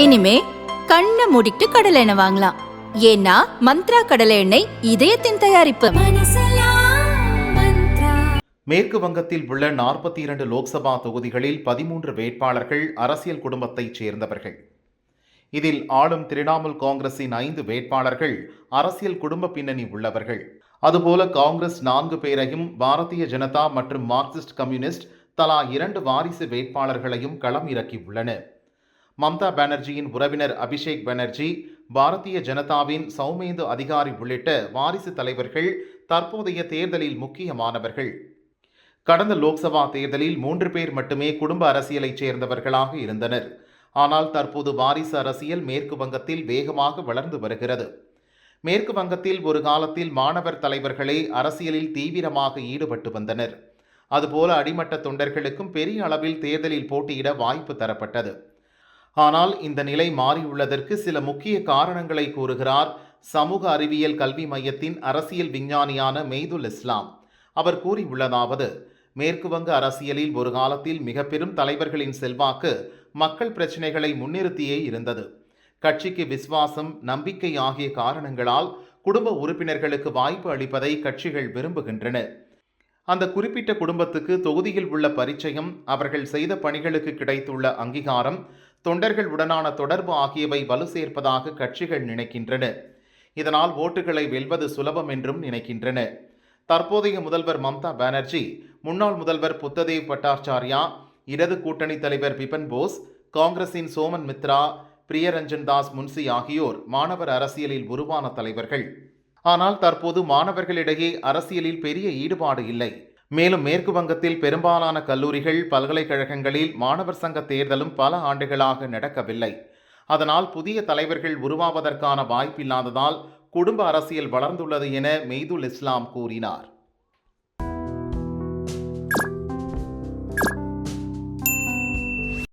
இனிமே கண்ணை மூடிட்டு கடலை எண்ணெய் வாங்கலாம். ஏன்னா மந்த்ரா கடலை எண்ணெய் இதயத்தின் தயாரிப்பு. மேற்கு வங்கத்தில் உள்ள நாற்பத்தி இரண்டு லோக்சபா தொகுதிகளில் பதிமூன்று வேட்பாளர்கள் அரசியல் குடும்பத்தைச் சேர்ந்தவர்கள். இதில் ஆளும் திரிணாமுல் காங்கிரசின் ஐந்து வேட்பாளர்கள் அரசியல் குடும்ப பின்னணி உள்ளவர்கள். அதுபோல காங்கிரஸ் நான்கு பேரையும் பாரதிய ஜனதா மற்றும் மார்க்சிஸ்ட் கம்யூனிஸ்ட் தலா இரண்டு வாரிசு வேட்பாளர்களையும் களம் இறக்கியுள்ளன மம்தா பானர்ஜியின் உறவினர் அபிஷேக் பானர்ஜி பாரதிய ஜனதாவின் சௌமேந்து அதிகாரி உள்ளிட்ட வாரிசு தலைவர்கள் தற்போதைய தேர்தலில் முக்கியமானவர்கள். கடந்த லோக்சபா தேர்தலில் மூன்று பேர் மட்டுமே குடும்ப அரசியலைச் சேர்ந்தவர்களாக இருந்தனர். ஆனால் தற்போது வாரிசு அரசியல் மேற்கு வங்கத்தில் வேகமாக வளர்ந்து வருகிறது. மேற்கு வங்கத்தில் ஒரு காலத்தில் மாணவர் தலைவர்களே அரசியலில் தீவிரமாக ஈடுபட்டு வந்தனர். அதுபோல அடிமட்ட தொண்டர்களுக்கும் பெரிய அளவில் தேர்தலில் போட்டியிட வாய்ப்பு தரப்பட்டது. ஆனால் இந்த நிலை மாறியுள்ளதற்கு சில முக்கிய காரணங்களை கூறுகிறார் சமூக அறிவியல் கல்வி மையத்தின் அரசியல் விஞ்ஞானியான மெய்துல் இஸ்லாம். அவர் கூறியுள்ளதாவது மேற்கு வங்க அரசியலில் ஒரு காலத்தில் மிக பெரும் தலைவர்களின் செல்வாக்கு மக்கள் பிரச்சினைகளை முன்னிறுத்தியே இருந்தது. கட்சிக்கு விசுவாசம் நம்பிக்கை ஆகிய காரணங்களால் குடும்ப உறுப்பினர்களுக்கு வாய்ப்பு அளிப்பதை கட்சிகள் விரும்புகின்றன. அந்த குறிப்பிட்ட குடும்பத்துக்கு தொகுதியில் உள்ள பரிச்சயம் அவர்கள் செய்த பணிகளுக்கு கிடைத்துள்ள அங்கீகாரம் தொண்டர்கள் உடனான தொடர்பு ஆகியவை வலு சேர்ப்பதாக கட்சிகள் நினைக்கின்றன. இதனால் ஓட்டுகளை வெல்வது சுலபம் என்றும் நினைக்கின்றன. தற்போதைய முதல்வர் மம்தா பானர்ஜி முன்னாள் முதல்வர் புத்ததேவ் பட்டாச்சார்யா இடது கூட்டணி தலைவர் பிபன் போஸ் காங்கிரசின் சோமன் மித்ரா பிரியரஞ்சன் தாஸ் முன்சி ஆகியோர் மாணவர் அரசியலில் உருவான தலைவர்கள். ஆனால் தற்போது மாணவர்களிடையே அரசியலில் பெரிய ஈடுபாடு இல்லை. மேலும் மேற்கு வங்கத்தில் பெரும்பாலான கல்லூரிகள் பல்கலைக்கழகங்களில் மாணவர் சங்க தேர்தலும் பல ஆண்டுகளாக நடக்கவில்லை. அதனால் புதிய தலைவர்கள் உருவாவதற்கான வாய்ப்பில்லாததால் குடும்ப அரசியல் வளர்ந்துள்ளது என மெய்துல் இஸ்லாம் கூறினார்.